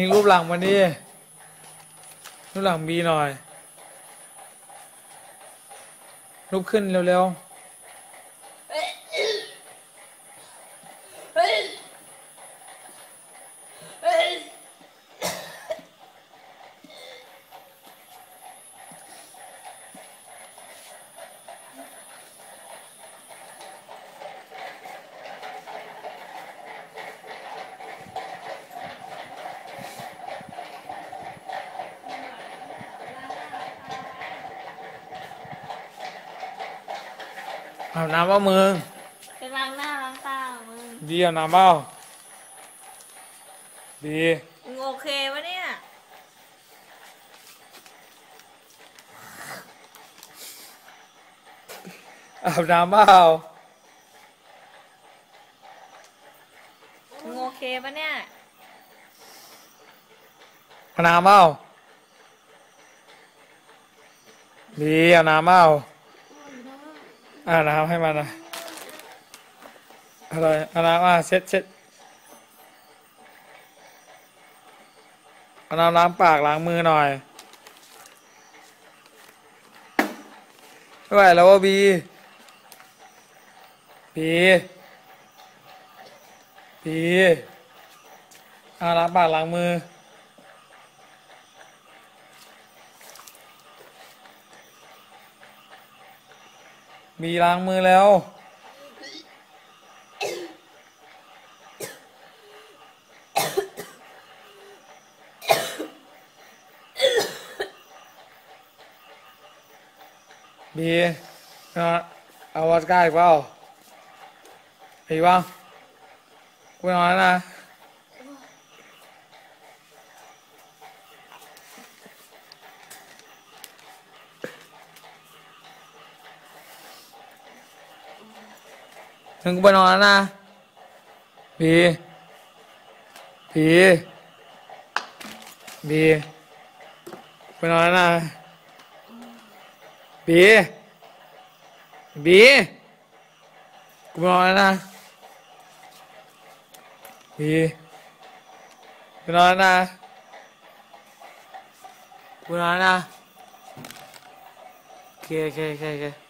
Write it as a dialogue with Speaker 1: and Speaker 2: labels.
Speaker 1: นี่รูปหลังมาดิรูปหลังบีหน่อยรูปขึ้นเร็วๆ อาบน้ำว่ามึง
Speaker 2: ไปล้างหน้าล้างตามึง
Speaker 1: ดีอาบน้ำเปล่าดี
Speaker 2: มึงโอเคปะเนี่ย
Speaker 1: อาบน้ำเปล่า
Speaker 2: มึงโอเคปะเนี่ย
Speaker 1: อาบน้ำเปล่าดีอาบน้ำเปล่า อ่าบน้ำให้มันนะอะไรอาน้ำอะเช็ดเช็ดเอาน้ำล้างปากล้างมือหน่อยไม่ไหวแล้วว่าบีบีบีเอาล้างปากล้างมือ มีล้างมือแล้ว บีเอาเอาวอดก้าอีกเปล่าอีกเปล่ากูนอนนะ ถึงกูไปนอนแล้วนะ บี บี บีไปนอนแล้วนะ บี บี กูนอนแล้วนะ บีกูนอนแล้วนะกูนอนแล้วนะเคโอเคโอเคโอเค